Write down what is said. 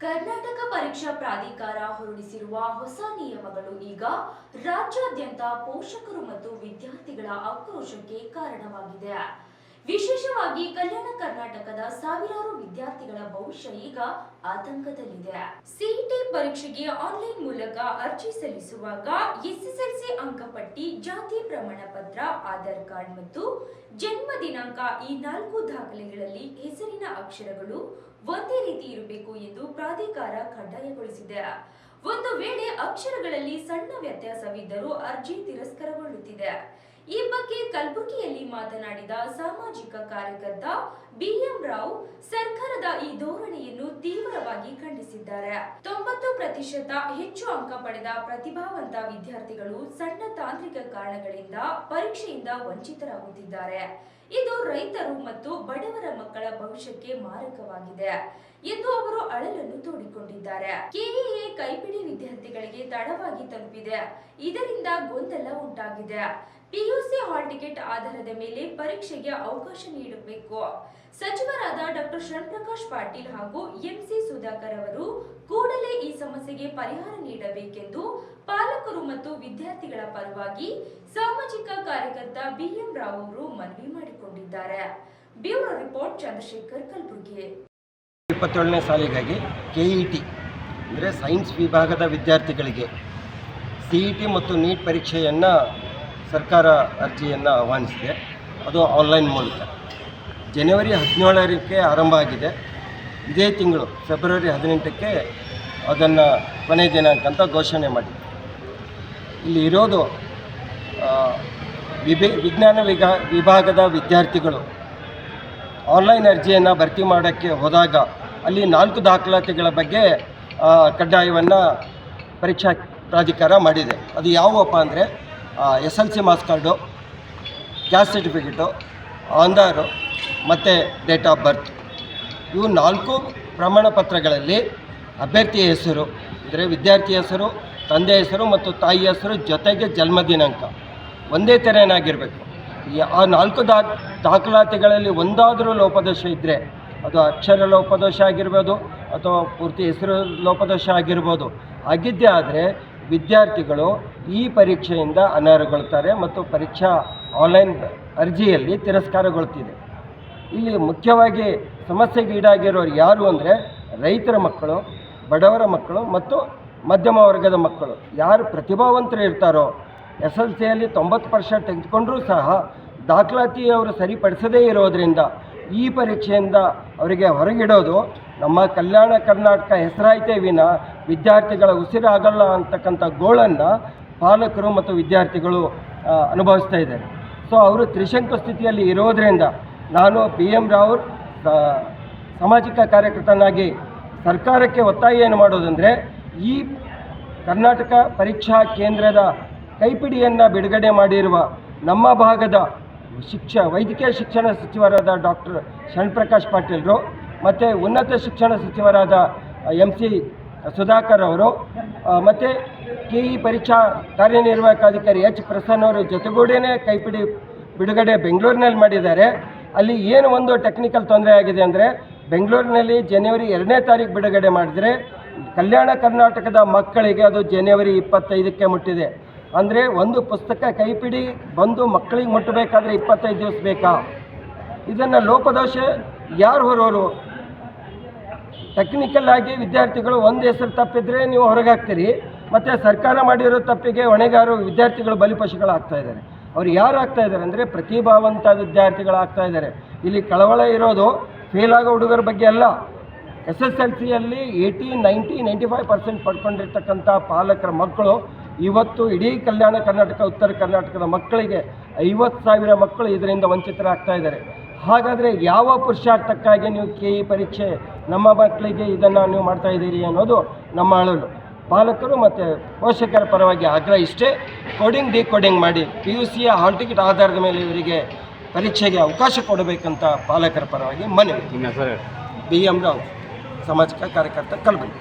ಕರ್ನಾಟಕ ಪರೀಕ್ಷಾ ಪ್ರಾಧಿಕಾರ ಹೊರಡಿಸಿರುವ ಹೊಸ ನಿಯಮಗಳು ಈಗ ರಾಜ್ಯಾದ್ಯಂತ ಪೋಷಕರು ಮತ್ತು ವಿದ್ಯಾರ್ಥಿಗಳ ಆಕ್ರೋಶಕ್ಕೆ ಕಾರಣವಾಗಿದೆ. ವಿಶೇಷವಾಗಿ ಕಲ್ಯಾಣ ಕರ್ನಾಟಕದ ಸಾವಿರಾರು ವಿದ್ಯಾರ್ಥಿಗಳ ಭವಿಷ್ಯ ಈಗ ಆತಂಕದಲ್ಲಿದೆ. ಸಿಇಟಿ ಪರೀಕ್ಷೆಗೆ ಆನ್ಲೈನ್ ಮೂಲಕ ಅರ್ಜಿ ಸಲ್ಲಿಸುವಾಗ ಎಸ್ಎಸ್ಎಲ್ಸಿ ಅಂಕಪಟ್ಟಿ, ಜಾತಿ ಪ್ರಮಾಣ ಪತ್ರ, ಆಧಾರ್ ಕಾರ್ಡ್ ಮತ್ತು ಜನ್ಮ ದಿನಾಂಕ ಈ ನಾಲ್ಕು ದಾಖಲೆಗಳಲ್ಲಿ ಹೆಸರಿನ ಅಕ್ಷರಗಳು ಒಂದೇ ರೀತಿ ಇರಬೇಕು ಎಂದು ಪ್ರಾಧಿಕಾರ ಕಡ್ಡಾಯಗೊಳಿಸಿದೆ. ಒಂದು ವೇಳೆ ಅಕ್ಷರಗಳಲ್ಲಿ ಸಣ್ಣ ವ್ಯತ್ಯಾಸವಿದ್ದರೂ ಅರ್ಜಿ ತಿರಸ್ಕರಗೊಳ್ಳುತ್ತಿದೆ. ಈ ಬಗ್ಗೆ ಕಲಬುರಗಿಯಲ್ಲಿ ಮಾತನಾಡಿದ ಸಾಮಾಜಿಕ ಕಾರ್ಯಕರ್ತ ಬಿಎಂ ರಾವ್, ಸರ್ಕಾರದ ಈ ಧೋರಣೆಯನ್ನು ತೀವ್ರವಾಗಿ ಖಂಡಿಸಿದ್ದಾರೆ. ತೊಂಬತ್ತು ಪ್ರತಿಶತ ಹೆಚ್ಚು ಅಂಕ ಪಡೆದ ಪ್ರತಿಭಾವಂತ ವಿದ್ಯಾರ್ಥಿಗಳು ಸಣ್ಣ ತಾಂತ್ರಿಕ ಕಾರಣಗಳಿಂದ ಪರೀಕ್ಷೆಯಿಂದ ವಂಚಿತರಾಗುತ್ತಿದ್ದಾರೆ. ಇದು ರೈತರು ಮತ್ತು ಬಡವರ ಮಕ್ಕಳ ಭವಿಷ್ಯಕ್ಕೆ ಮಾರಕವಾಗಿದೆ ಎಂದು ಅವರು ಅಳಲನ್ನು ತೋಡಿಕೊಂಡಿದ್ದಾರೆ. ಕೆಇಎ ಕೈಪಿಡಿ ವಿದ್ಯಾರ್ಥಿಗಳಿಗೆ ತಡವಾಗಿ ತಲುಪಿದೆ. ಇದರಿಂದ ಗೊಂದಲ ಉಂಟಾಗಿದೆ. ಪಿಯುಸಿ ಹಾಲ್ ಟಿಕೆಟ್ ಆಧಾರದ ಮೇಲೆ ಪರೀಕ್ಷೆಗೆ ಅವಕಾಶ ನೀಡಬೇಕು. ಸಚಿವರಾದ ಡಾಕ್ಟರ್ ಶರಣಪ್ರಕಾಶ್ ಪಾಟೀಲ್ ಹಾಗೂ ಎಂಸಿ ಸುಧಾಕರ್ ಅವರು ಕೂಡಲೇ ಈ ಸಮಸ್ಯೆಗೆ ಪರಿಹಾರ ನೀಡಬೇಕೆಂದು ಪಾಲಕರು ಮತ್ತು ವಿದ್ಯಾರ್ಥಿಗಳ ಪರವಾಗಿ ಸಾಮಾಜಿಕ ಕಾರ್ಯಕರ್ತ ಬಿಎಂ ರಾವ್ ಅವರು ಮನವಿ ಮಾಡಿಕೊಂಡಿದ್ದಾರೆ. Bureau report Chandrashekhar Kalaburagi. ಇಪ್ಪತ್ತೇಳನೇ ಸಾಲಿಗಾಗಿ ಕೆ ಇ ಟಿ ಅಂದರೆ ಸೈನ್ಸ್ ವಿಭಾಗದ ವಿದ್ಯಾರ್ಥಿಗಳಿಗೆ ಸಿ ಇ ಟಿ ಮತ್ತು ನೀಟ್ ಪರೀಕ್ಷೆಯನ್ನು ಸರ್ಕಾರ ಅರ್ಜಿಯನ್ನು ಆಹ್ವಾನಿಸಿದೆ. ಅದು ಆನ್ಲೈನ್ ಮೂಲಕ. ಜನವರಿ ಹದಿನೇಳರಕ್ಕೆ ಆರಂಭ ಆಗಿದೆ. ಇದೇ ತಿಂಗಳು ಫೆಬ್ರವರಿ ಹದಿನೆಂಟಕ್ಕೆ ಅದನ್ನು ಕೊನೆ ದಿನಾಂಕ ಅಂತ ಘೋಷಣೆ ಮಾಡಿದೆ ಇಲ್ಲಿ ಇರೋದು ವಿಭಿ, ವಿಜ್ಞಾನ ವಿಭಾ, ವಿಭಾಗದ ವಿದ್ಯಾರ್ಥಿಗಳು ಆನ್ಲೈನ್ ಅರ್ಜಿಯನ್ನು ಭರ್ತಿ ಮಾಡೋಕ್ಕೆ ಹೋದಾಗ ಅಲ್ಲಿ ನಾಲ್ಕು ದಾಖಲಾತಿಗಳ ಬಗ್ಗೆ ಕಡ್ಡಾಯವನ್ನು ಪರೀಕ್ಷಾ ಪ್ರಾಧಿಕಾರ ಮಾಡಿದೆ. ಅದು ಯಾವುವಪ್ಪ ಅಂದರೆ S L C marks card caste certificate, Aadhaar ಮತ್ತು ಡೇಟ್ ಆಫ್ ಬರ್ತ್. ಇವು ನಾಲ್ಕು ಪ್ರಮಾಣ ಪತ್ರಗಳಲ್ಲಿ ಅಭ್ಯರ್ಥಿಯ ಹೆಸರು, ಅಂದರೆ ವಿದ್ಯಾರ್ಥಿ ಹೆಸರು, ತಂದೆ ಹೆಸರು ಮತ್ತು ತಾಯಿ ಹೆಸರು ಜೊತೆಗೆ ಜನ್ಮ ದಿನಾಂಕ. ಒಂದೇ ಥರನಾಗಿರಬೇಕು ಆ ನಾಲ್ಕು ದಾ, ದಾಖಲಾತಿಗಳಲ್ಲಿ ಒಂದಾದರೂ ಲೋಪದೋಷ ಇದ್ದರೆ ಅದು ಅಕ್ಷರ ಲೋಪದೋಷ ಆಗಿರ್ಬೋದು ಅಥವಾ ಪೂರ್ತಿ ಹೆಸರು ಲೋಪದೋಷ ಆಗಿರ್ಬೋದು. ಆಗಿದ್ದೇ ಆದರೆ ವಿದ್ಯಾರ್ಥಿಗಳು ಈ ಪರೀಕ್ಷೆಯಿಂದ ಅನರ್ಹಗೊಳ್ತಾರೆ ಮತ್ತು ಪರೀಕ್ಷಾ ಆನ್ಲೈನ್ ಅರ್ಜಿಯಲ್ಲಿ ತಿರಸ್ಕಾರಗೊಳ್ತಿದೆ. ಇಲ್ಲಿ ಮುಖ್ಯವಾಗಿ ಸಮಸ್ಯೆಗೀಡಾಗಿರೋರು ಯಾರು ಅಂದರೆ ರೈತರ ಮಕ್ಕಳು, ಬಡವರ ಮಕ್ಕಳು ಮತ್ತು ಮಧ್ಯಮ ವರ್ಗದ ಮಕ್ಕಳು. ಯಾರು ಪ್ರತಿಭಾವಂತರು ಇರ್ತಾರೋ, ಎಸ್ ಎಲ್ ಸಿಯಲ್ಲಿ ತೊಂಬತ್ತು ಪರ್ಸೆಂಟ್ ತೆಗೆದುಕೊಂಡರೂ ಸಹ ದಾಖಲಾತಿ ಅವರು ಸರಿಪಡಿಸದೇ ಇರೋದರಿಂದ ಈ ಪರೀಕ್ಷೆಯಿಂದ ಅವರಿಗೆ ಹೊರಗಿಡೋದು ನಮ್ಮ ಕಲ್ಯಾಣ ಕರ್ನಾಟಕ ಹೆಸರಾಯಿತೇ ವಿನ ವಿದ್ಯಾರ್ಥಿಗಳ ಉಸಿರಾಗಲ್ಲ ಅಂತಕ್ಕಂಥ ಗೋಳನ್ನು ಪಾಲಕರು ಮತ್ತು ವಿದ್ಯಾರ್ಥಿಗಳು ಅನುಭವಿಸ್ತಾ ಇದ್ದಾರೆ. ಸೊ ಅವರು ತ್ರಿಶಂಕು ಸ್ಥಿತಿಯಲ್ಲಿ ಇರೋದರಿಂದ ನಾನು ಬಿ ಎಂ ರಾವ್ ಸಾಮಾಜಿಕ ಕಾರ್ಯಕರ್ತನಾಗಿ ಸರ್ಕಾರಕ್ಕೆ ಒತ್ತಾಯ ಏನು ಮಾಡೋದಂದರೆ ಈ ಕರ್ನಾಟಕ ಪರೀಕ್ಷಾ ಕೇಂದ್ರದ ಕೈಪಿಡಿಯನ್ನು ಬಿಡುಗಡೆ ಮಾಡಿರುವ ನಮ್ಮ ಭಾಗದ ಶಿಕ್ಷ, ವೈದ್ಯಕೀಯ ಶಿಕ್ಷಣ ಸಚಿವರಾದ ಡಾಕ್ಟರ್ ಶಣ್ಪ್ರಕಾಶ್ ಪಾಟೀಲ್ರು ಮತ್ತು ಉನ್ನತ ಶಿಕ್ಷಣ ಸಚಿವರಾದ ಎಂ ಸಿ ಸುಧಾಕರ್ ಅವರು ಮತ್ತು ಕೆ ಪರೀಕ್ಷಾ ಕಾರ್ಯನಿರ್ವಾಹಕ ಅಧಿಕಾರಿ ಎಚ್ ಪ್ರಸನ್ನ ಅವರು ಜೊತೆಗೂಡಿನೇ ಕೈಪಿಡಿ ಬಿಡುಗಡೆ ಬೆಂಗಳೂರಿನಲ್ಲಿ ಮಾಡಿದ್ದಾರೆ. ಅಲ್ಲಿ ಏನು ಒಂದು ಟೆಕ್ನಿಕಲ್ ತೊಂದರೆ ಆಗಿದೆ ಅಂದರೆ ಬೆಂಗಳೂರಿನಲ್ಲಿ ಜನವರಿ ಎರಡನೇ ತಾರೀಕು ಬಿಡುಗಡೆ ಮಾಡಿದರೆ ಕಲ್ಯಾಣ ಕರ್ನಾಟಕದ ಮಕ್ಕಳಿಗೆ ಅದು ಜನವರಿ ಇಪ್ಪತ್ತೈದಕ್ಕೆ ಮುಟ್ಟಿದೆ. ಅಂದರೆ ಒಂದು ಪುಸ್ತಕ ಕೈಪಿಡಿ ಬಂದು ಮಕ್ಕಳಿಗೆ ಮುಟ್ಟಬೇಕಾದ್ರೆ ಇಪ್ಪತ್ತೈದು ದಿವಸ ಬೇಕಾ? ಇದನ್ನು ಲೋಪದೋಷ ಯಾರು ಹೊರೋರು ಟೆಕ್ನಿಕಲ್ ಆಗಿ ವಿದ್ಯಾರ್ಥಿಗಳು ಒಂದು ಹೆಸರು ತಪ್ಪಿದ್ರೆ ನೀವು ಹೊರಗಾಗ್ತೀರಿ. ಮತ್ತು ಸರ್ಕಾರ ಮಾಡಿರೋ ತಪ್ಪಿಗೆ ಹೊಣೆಗಾರರು ವಿದ್ಯಾರ್ಥಿಗಳು ಬಲಿಪಶುಗಳಾಗ್ತಾ ಇದ್ದಾರೆ. ಅವ್ರು ಯಾರು ಆಗ್ತಾ ಇದ್ದಾರೆ ಅಂದರೆ ಪ್ರತಿಭಾವಂತ ವಿದ್ಯಾರ್ಥಿಗಳಾಗ್ತಾ ಇದ್ದಾರೆ. ಇಲ್ಲಿ ಕಳವಳ ಇರೋದು ಫೇಲ್ ಆಗೋ ಹುಡುಗರ ಬಗ್ಗೆ ಅಲ್ಲ. ಎಸ್ ಎಸ್ ಎಲ್ ಸಿಯಲ್ಲಿ eighty ninety ninety five percent ಪಡ್ಕೊಂಡಿರ್ತಕ್ಕಂಥ ಪಾಲಕರ ಮಕ್ಕಳು ಇವತ್ತು ಇಡೀ ಕಲ್ಯಾಣ ಕರ್ನಾಟಕ, ಉತ್ತರ ಕರ್ನಾಟಕದ ಮಕ್ಕಳಿಗೆ ಐವತ್ತು ಸಾವಿರ ಮಕ್ಕಳು ಇದರಿಂದ ವಂಚಿತರಾಗ್ತಾ ಇದ್ದಾರೆ. ಹಾಗಾದರೆ ಯಾವ ಪುರುಷಾರ್ಥಕ್ಕಾಗಿ ನೀವು ಕೆ ಇ ಪರೀಕ್ಷೆ ನಮ್ಮ ಮಕ್ಕಳಿಗೆ ಇದನ್ನು ನೀವು ಮಾಡ್ತಾ ಇದ್ದೀರಿ ಅನ್ನೋದು ನಮ್ಮ ಅಳಲು. ಪಾಲಕರು ಮತ್ತು ಪೋಷಕರ ಪರವಾಗಿ ಆಗ್ರಹ ಇಷ್ಟೇ. ಕೋಡಿಂಗ್ ಡಿಕೋಡಿಂಗ್ ಮಾಡಿ ಪಿ ಯು ಸಿಯ ಹಾಲ್ ಟಿಕೆಟ್ ಆಧಾರದ ಮೇಲೆ ಇವರಿಗೆ ಪರೀಕ್ಷೆಗೆ ಅವಕಾಶ ಕೊಡಬೇಕಂತ ಪಾಲಕರ ಪರವಾಗಿ ಮನವಿ. ಬಿ ಎಂ ರಾವ್ ಸಾಮಾಜಿಕ ಕಾರ್ಯಕರ್ತ ಕಲಬುರಗಿ.